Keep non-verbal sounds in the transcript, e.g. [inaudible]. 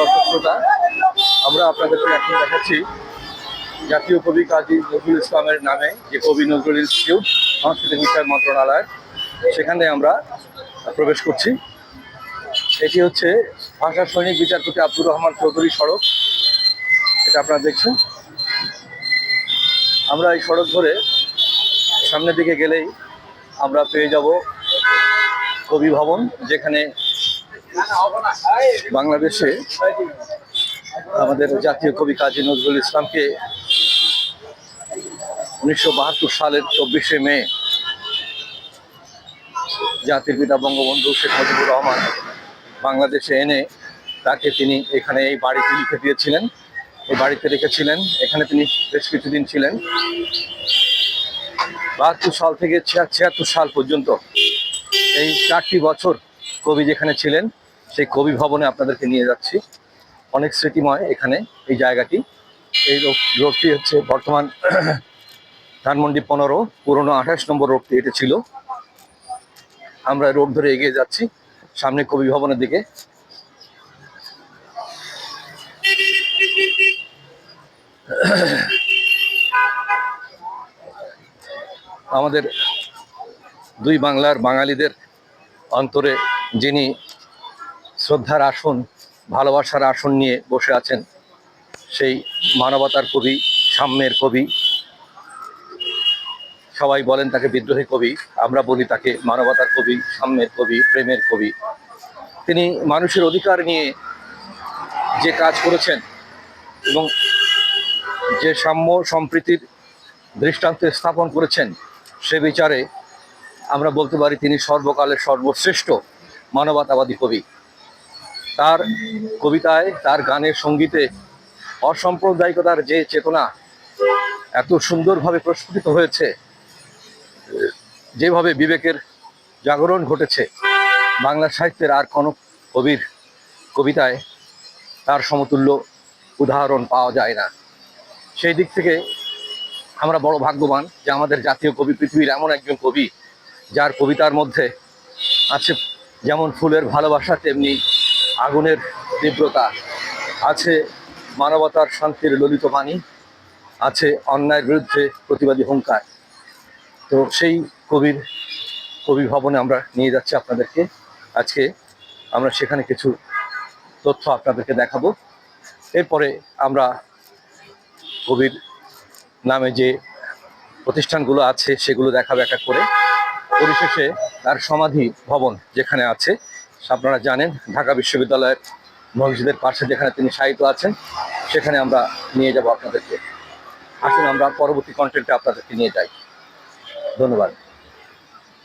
দর্শক শ্রোতা আমরা আপনাদেরকে এখন দেখাচ্ছি জাতীয় কবি কাজী নজরুল ইসলামের নামে যে কবি নজরুল ইনস্টিটিউট, সংস্কৃতি বিষয় মন্ত্রণালয়, সেখানে আমরা প্রবেশ করছি। এটি হচ্ছে ভাষা সৈনিক বিচারপতি আব্দুর রহমান চৌধুরী সড়ক। এটা আপনারা দেখছেন। আমরা এই সড়ক ধরে সামনের দিকে গেলেই আমরা পেয়ে যাব কবি ভবন, যেখানে বাংলাদেশে আমাদের জাতীয় কবি কাজী নজরুল ইসলামকে উনিশশো বাহাত্তর সালের চব্বিশে মে জাতির পিতা বঙ্গবন্ধু শেখ মুজিবুর রহমান বাংলাদেশে এনে তাকে তিনি এখানে এই বাড়িতে লিখে দিয়েছিলেন, এই বাড়িতে রেখেছিলেন, এখানে তিনি বেশ কিছুদিন ছিলেন। বাহাত্তর সাল থেকে ছিয়াত্তর সাল পর্যন্ত এই চারটি বছর কবি যেখানে ছিলেন সেই কবি ভবনে আপনাদেরকে নিয়ে যাচ্ছি। অনেক স্মৃতিময় এখানে এই জায়গাটি। এই রোড- রোডটি হচ্ছে বর্তমান [clears throat] ধানমন্ডি পনেরো, পুরনো আঠাশ নম্বর রোডটি এটা ছিল। আমরা রোড ধরে এগিয়ে যাচ্ছি সামনে কবি ভবনের দিকে। আমাদের দুই বাংলার বাঙালিদের অন্তরে যিনি শ্রদ্ধার আসন, ভালোবাসার আসন নিয়ে বসে আছেন সেই মানবতার কবি, সাম্যের কবি। সবাই বলেন তাকে বিদ্রোহী কবি, আমরা বলি তাকে মানবতার কবি, সাম্যের কবি, প্রেমের কবি। তিনি মানুষের অধিকার নিয়ে যে কাজ করেছেন এবং যে সাম্য সম্প্রীতির দৃষ্টান্ত স্থাপন করেছেন, সে বিচারে আমরা বলতে পারি তিনি সর্বকালের সর্বশ্রেষ্ঠ মানবতাবাদী কবি। তার কবিতায়, তার গানের সঙ্গীতে অসাম্প্রদায়িকতার যে চেতনা এত সুন্দরভাবে প্রস্ফুটিত হয়েছে, যেভাবে বিবেকের জাগরণ ঘটেছে, বাংলা সাহিত্যের আর কোনো কবির কবিতায় তার সমতুল্য উদাহরণ পাওয়া যায় না। সেই দিক থেকে আমরা বড় ভাগ্যবান যে আমাদের জাতীয় কবি পৃথিবীর এমন একজন কবি, যার কবিতার মধ্যে আছে যেমন ফুলের ভালোবাসা, তেমনি আগুনের তীব্রতা, আছে মানবতার শান্তির ললিত বাণী, আছে অন্যায়ের বিরুদ্ধে প্রতিবাদী হুঙ্কার। তো সেই কবির কবি ভবনে আমরা নিয়ে যাচ্ছি আপনাদেরকে। আজকে আমরা সেখানে কিছু তথ্য আপনাদেরকে দেখাবো। এরপরে আমরা কবির নামে যে প্রতিষ্ঠানগুলো আছে সেগুলো দেখাবো এক এক করে। পরিশেষে তার সমাধি ভবন যেখানে আছে আপনারা জানেন, ঢাকা বিশ্ববিদ্যালয়ের মসজিদের পাশে যেখানে তিনি সাহিত্য আছেন, সেখানে আমরা নিয়ে যাব আপনাদেরকে। আসুন, আমরা পরবর্তী কন্টেন্টে আপনাদেরকে নিয়ে যাই। ধন্যবাদ।